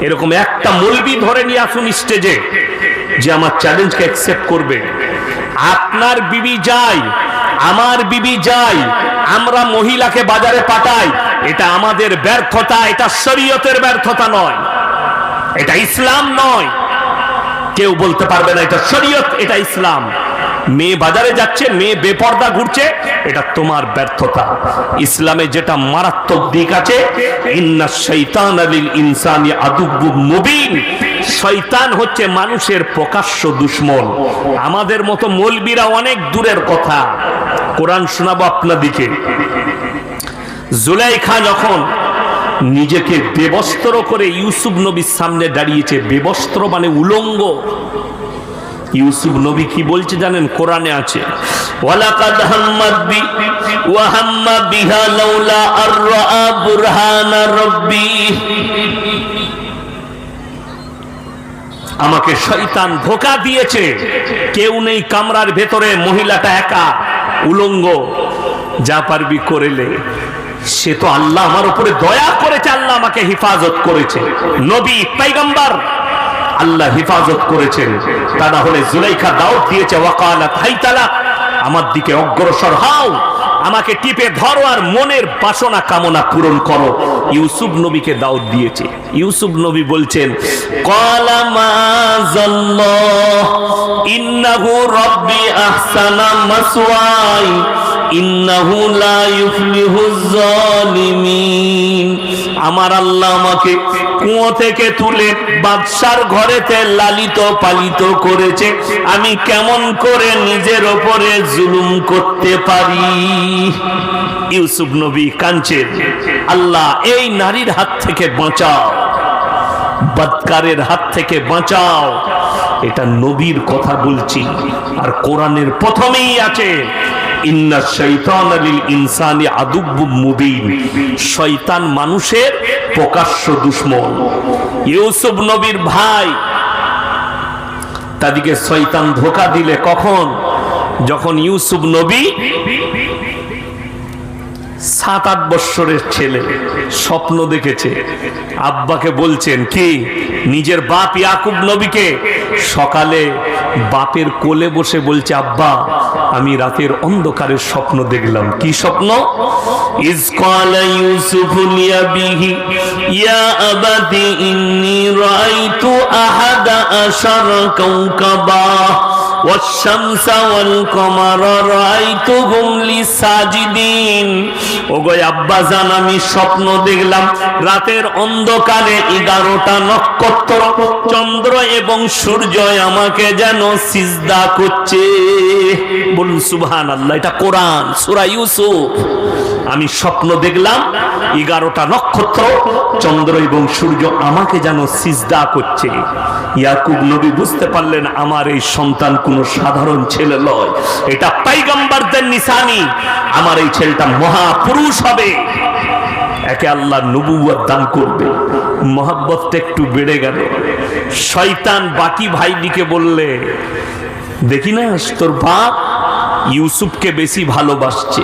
এরকম একটা মলবি ধরে নিয়ে আসুন স্টেজে যে আমার চ্যালেঞ্জকে অ্যাকসেপ্ট করবে। আপনার বিবি যাই, আমার বিবি যাই, আমরা মহিলাকে বাজারে পাঠাই, এটা আমাদের ব্যর্থতা, এটা শরীয়তের ব্যর্থতা নয়। এটা ইসলাম নয়। কেউ বলতে পারবে না, এটা শরীয়ত, এটা ইসলাম। মেয়ে বাজারে যাচ্ছে, মেয়ে বেপর্দা ঘুরছে, এটা তোমার ব্যর্থতা। ইসলামে যেটা মারাত্মক দিক আছে, ইন্না শৈতান আলিল ইনসানি আদুব্বু মুবিন। শয়তান হচ্ছে মানুষের প্রকাশ্য দুশ্মন। আমাদের মতো মৌলবীরা অনেক দূরের কথা। কোরআন শোনাবো আপনাদিকে। জুলাইখা যখন নিজেকে বেবস্ত্র করে ইউসুফ নবীর সামনে দাঁড়িয়েছে। বেবস্ত্র মানে উলঙ্গ। ইউসুফ নবী কি বলছে জানেন? কোরআনে আছে আমাকে শয়তান ধোকা দিয়েছে। কেউ নেই কামরার ভেতরে, মহিলাটা একা, উলঙ্গ। যা পারবি করেলে সে তো আল্লাহ আমার উপরে দয়া করেছে, আল্লাহ আমাকে হেফাজত করেছে। নবী পাইগম্বার আল্লাহ হেফাজত করেছেন। তা না হলে জুলাইখা দাওয়াত দিয়েছে, ওয়াকালা হাইতালা আমার দিকে অগ্রসর হও। আমাকে টিপে ধরো আর মনের বাসনা কামনা পূরণ করো। ইউসুফ নবীকে দাওয়াত দিয়েছে। ইউসুফ নবী বলছেন ইন্নাহু লা আমার আল্লাহ আমাকে কুয়ো থেকে তুলে বাদশার ঘরেতে লালিত পালিত করেছে। আমি কেমন করে নিজের ওপরে জুলুম করতে পারি? ইউসুফ নবী কাঞ্চের, আল্লাহ এই নারীর হাত থেকে বাঁচাও বদকারের হাত থেকে বাঁচাও। এটা নবীর কথা বলছি, আর কোরআনের প্রথমেই আছে, ইন্না শৈতান শয়তান মানুষের প্রকাশ্য দুশ্মন। ইউসুফ নবীর ভাই, তাদিকে শয়তান ধোকা দিলে কখন? যখন ইউসুফ নবী সাত আট বৎসরের ছেলে, স্বপ্ন দেখেছে। আব্বাকে বলছেন, কি, নিজের বাপ ইয়াকুব নবীকে? সকালে বাপের কোলে বসে বলছে, আব্বা, আমি রাতের অন্ধকারের স্বপ্ন দেখলাম। কি স্বপ্ন? ইয়া আবাদি ইন্নী রাআইতু আহাদা আশারা কাওকাবা والشمس والقمر رأيتهم لي ساجدين ওগো আব্বা জান আমি স্বপ্ন দেখলাম রাতের অন্ধকারে এগারোটা নক্ষত্র চন্দ্র এবং সূর্য আমাকে যেন সিজদা করছে বলুন সুবহান আল্লাহ এটা কোরআন সূরা ইউসুফ আমি স্বপ্ন দেখলাম, এগারোটা নক্ষত্র, চন্দ্র এবং সূর্য আমাকে যেন সিজদা করছে। ইয়াকুব নবী বুঝতে পারলেন, আমার এই সন্তান কোনো সাধারণ ছেলে নয়। এটা পাইগাম্বারদের নিশানি, আমার এই ছেলেটা মহাপুরুষ হবে। একে আল্লাহ নবুয়ার দান করবে। মহাব্বতটা একটু বেড়ে গেল। শয়তান বাকি ভাইদিকে বললে, দেখি না, তোর বাপ ইউসুফকে বেশি ভালোবাসছে।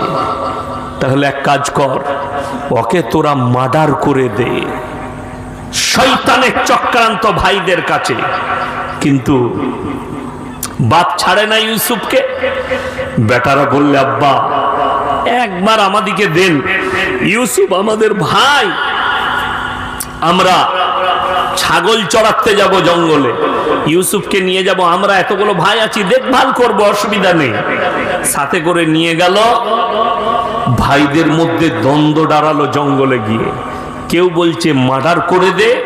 তাহলে এক কাজ কর, ওকে তোরা মার্ডার করে দে। শৈতানের চক্রান্ত ভাইদের কাছে। কিন্তু বাপ ছাড়ে না ইউসুফকে। বেটারা বললে, আব্বা, একবার আমাদিকে দেন। ইউসুফ আমাদের ভাই। আমরা ছাগল চড়াতে যাব জঙ্গলে। ইউসুফকে নিয়ে যাব। আমরা এতগুলো ভাই আছি, দেখভাল করব, অসুবিধা নেই। সাথে করে নিয়ে গেল ভাইদের মধ্যে দ্বন্দ্ব দাঁড়াল জঙ্গলে গিয়ে। কেউ বলছে, মার্ডার করে দে।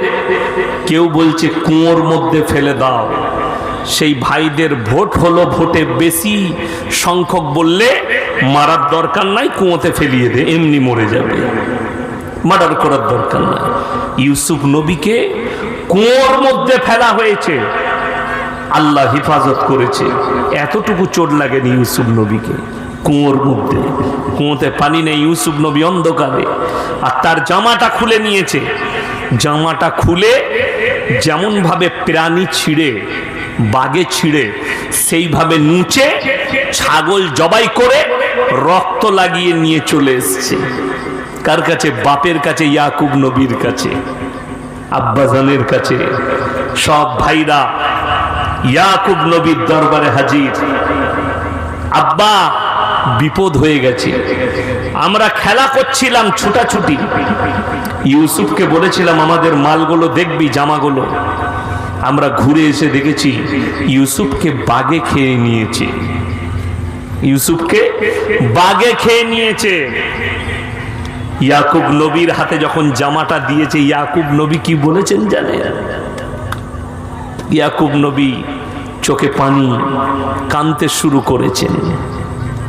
কেউ বলছে, কুয়োর মধ্যে ফেলে দাও। সেই ভাইদের ভোট হলো ভোটে বেশি সংখ্যক বললে, মারার দরকার নাই, কুঁয়োতে ফেলিয়ে দে, এমনি মরে যাবে। মার্ডার করার দরকার নাই। ইউসুফ নবীকে কুঁয়োর মধ্যে ফেলা হয়েছে। আল্লাহ হেফাজত করেছে। এতটুকু চোট লাগেনি ইউসুফ নবীকে। কুয়োর মধ্যে। কুয়োতে পানি নেই, ইউসুফ নবী অন্ধকারে। আর তার জামাটা খুলে নিয়েছে। জামাটা খুলে যেমন ভাবে প্রাণী ছিঁড়ে, বাগে ছিঁড়ে, সেইভাবে নুচে ছাগল জবাই করে রক্ত লাগিয়ে নিয়ে চলে এসছে। কার কাছে? বাপের কাছে, ইয়াকুব নবীর কাছে, আব্বাজানের কাছে। সব ভাইরা ইয়াকুব নবীর দরবারে হাজির। আব্বা বিপদ হয়ে গেছে। আমরা খেলা করছিলাম ছুটাছুটি। ইউসুফকে বলেছিলাম, আমাদের মালগুলো দেখবি, জামাগুলো। আমরা ঘুরে এসে দেখেছি, ইউসুফকে বাগে খেয়ে নিয়েছে। ইউসুফকে বাগে খেয়ে নিয়েছে। ইয়াকুব নবীর হাতে যখন জামাটা দিয়েছে, ইয়াকুব নবী কি বলেছেন জানে ইয়াকুব নবী চোখে পানি কানতে শুরু করেছেন।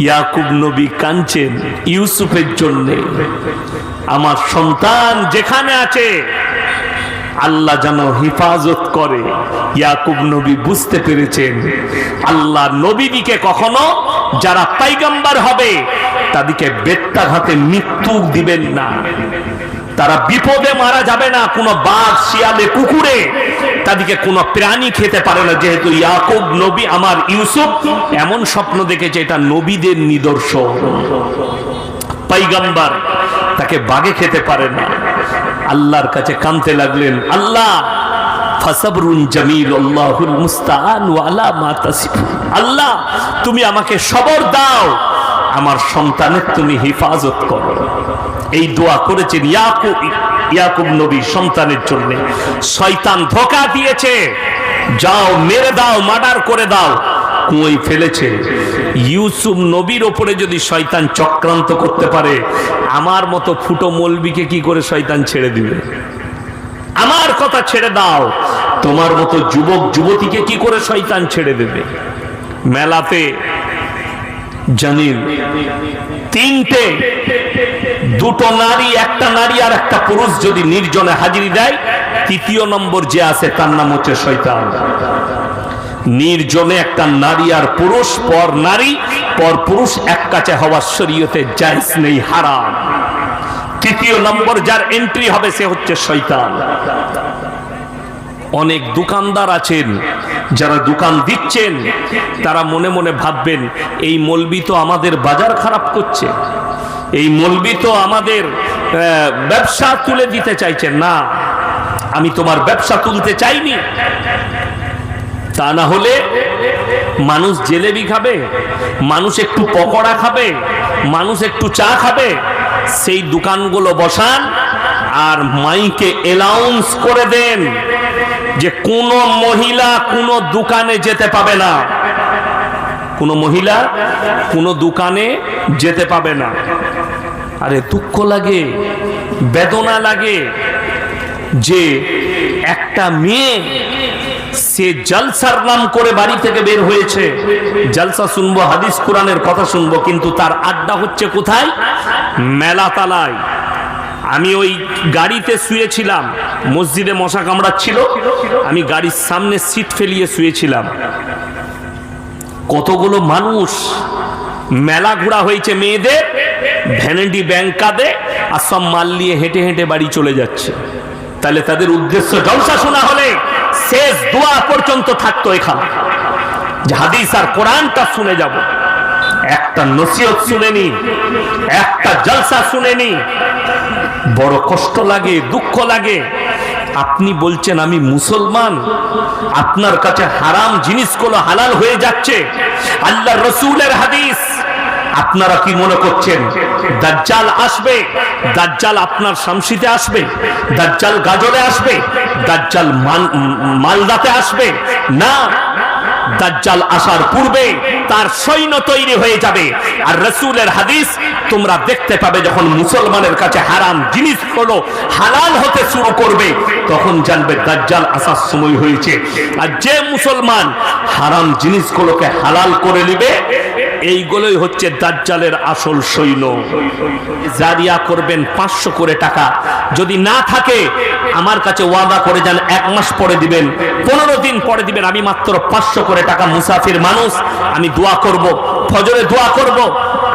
ইয়াকুব নবী কাঁদছেন ইউসুফের জন্য। আমার সন্তান যেখানে আছে, আল্লাহ যেন হেফাজত করে। ইয়াকুব নবী বুঝতে পেরেছেন, আল্লাহ নবীদিকে কখনো যারা পাইগাম্বার হবে তাদেরকে বেত্তাঘাতে মৃত্যু দিবেন না। তারা বিপদে মারা যাবে না, কোনো বাঘ, শিয়ালে, কুকুরে। তাদেরকে কোনো প্রাণী খেতে পারে না, যেহেতু ইয়াকুব নবী আমার ইউসুফ, এমন স্বপ্ন দেখেছে এটা নবীদের নিদর্শন। পাইগাম্বার তাকে বাগে খেতে পারে না। আল্লাহর কাছে কানতে লাগলেন, আল্লাহ, ফাসাবরুন জামিল, আল্লাহুল মুস্তাআন ওয়ালা মা আল্লাহ, তুমি আমাকে সবর দাও। আমার সন্তানের তুমি হেফাজত করো। এই দোয়া করেছেন ইয়াকুব ইয়াকুব নবী সন্তানের জন্য। শয়তান ধোকা দিয়েছে। যাও, মেরে দাও, মার্ডার করে দাও। কুয়োয় ফেলেছে। ইউসুফ নবীর ওপরে যদি শয়তান চক্রান্ত করতে পারে, আমার মতো ফুটো মলবিকে কি করে শয়তান ছেড়ে দিবে? আমার কথা ছেড়ে দাও। তোমার মতো যুবক, যুবতীকে কি করে শয়তান ছেড়ে দেবে? মেলাতে জানিন তিনটে। দুটো নারী, একটা নারী আর একটা পুরুষ যদি নির্জনে হাজিরি দেয়, তৃতীয় নম্বর যে আছে তার নাম হচ্ছে শৈতান নির্জনে একটা নারী আর পুরুষ, পর নারী, পর পুরুষ, এক কাছে হওয়ার শরীয়তে জায়জ নেই, হারাম। তৃতীয় নম্বর যার এন্ট্রি হবে সে হচ্ছে শয়তান। অনেক দোকানদার আছেন, যারা দোকান দিচ্ছেন, তারা মনে মনে ভাববেন, এই মলবি তো আমাদের বাজার খারাপ করছে। এই মলবি তো আমাদের ব্যবসা তুলে দিতে চাইছেন। না, আমি তোমার ব্যবসা তুলতে চাইনি। তা না হলে মানুষ জেলেবি খাবে, মানুষ একটু পকোড়া খাবে, মানুষ একটু চা খাবে, সেই দোকানগুলো বসান আর মাইকে অ্যালাউন্স করে দেন। যে কোন মহিলা কোন দোকানে যেতে পাবে না। কোন মহিলা কোন দোকানে যেতে পাবে না। আরে দুঃখ লাগে, বেদনা লাগে যে একটা মেয়ে সে জলসার নাম করে বাড়ি থেকে বের হয়েছে। জলসা শুনব, হাদিস কোরআনের কথা শুনব, কিন্তু তার আড্ডা হচ্ছে কোথায়? মেলা তালায় আমি ওই গাড়িতে শুয়েছিলাম, মসজিদে মশা কামড়াচ্ছিল, আমি গাড়ির সামনে সিট ফেলিয়ে শুয়েছিলাম। কতগুলো মানুষ মেলা ঘোরা হয়েছে মেয়েদের, ভ্যানেডি ব্যাংক কাঁদে আর সব মাল নিয়ে হেঁটে হেঁটে বাড়ি চলে যাচ্ছে। তাহলে তাদের উদ্দেশ্য জলসা শোনা হলে শেষ দোয়া পর্যন্ত থাকতো এখানে। হাদিস আর কোরআনটা শুনে যাব। একটা নসিহত শুনেনি, একটা জলসা শুনেনি। বড় কষ্ট লাগে, দুঃখ লাগে। আপনি বলছেন, আমি মুসলমান, আপনার কাছে হারাম জিনিসগুলো হালাল হয়ে যাচ্ছে। আল্লাহ রসুলের হাদিস। আপনারা কি মনে করছেন, দাজ্জাল আসবে? দাজ্জাল আপনার শামসিতে আসবে? দাজ্জাল গাজলে আসবে? দাজ্জাল মালদাতে আসবে? না দাজ্জাল আসার পূর্বে তার সৈন্য তৈরি হয়ে যাবে। আর রসুলের হাদিস তোমরা দেখতে পাবে যখন মুসলমানের কাছে হারাম জিনিস হলো হালাল হতে শুরু করবে, তখন জানবে দাজ্জাল আসার সময় হয়েছে। আর যে মুসলমান হারাম জিনিসগুলোকে হালাল করে নিবে এইগুলোই হচ্ছে দাজ্জালের আসল সৈন্য। জারিয়া করবেন পাঁচশো করে টাকা। যদি না থাকে, আমার কাছে ওয়াদা করে যান, এক মাস পরে দিবেন, পনেরো দিন পরে দিবেন। আমি মাত্র পাঁচশো করে টাকা মুসাফির মানুষ, আমি দোয়া করব, ফজরে দোয়া করব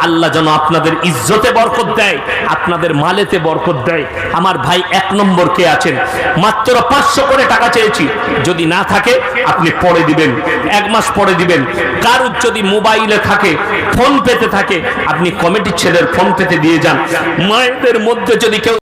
আল্লাহ যেন আপনাদের ইজ্জতে বরকত দেয়, আপনাদের মালেতে বরকত দেয়। আমার ভাই এক নম্বর কে আছেন? মাত্র পাঁচশো করে টাকা চেয়েছি। যদি না থাকে, আপনি পরে দিবেন। এক মাস পরে দিবেন। কারুর যদি মোবাইলে থাকে, ফোন পেতে থাকে, আপনি কমিটির ছেলের ফোন পেতে দিয়ে যান। মায়েদের মধ্যে যদি কেউ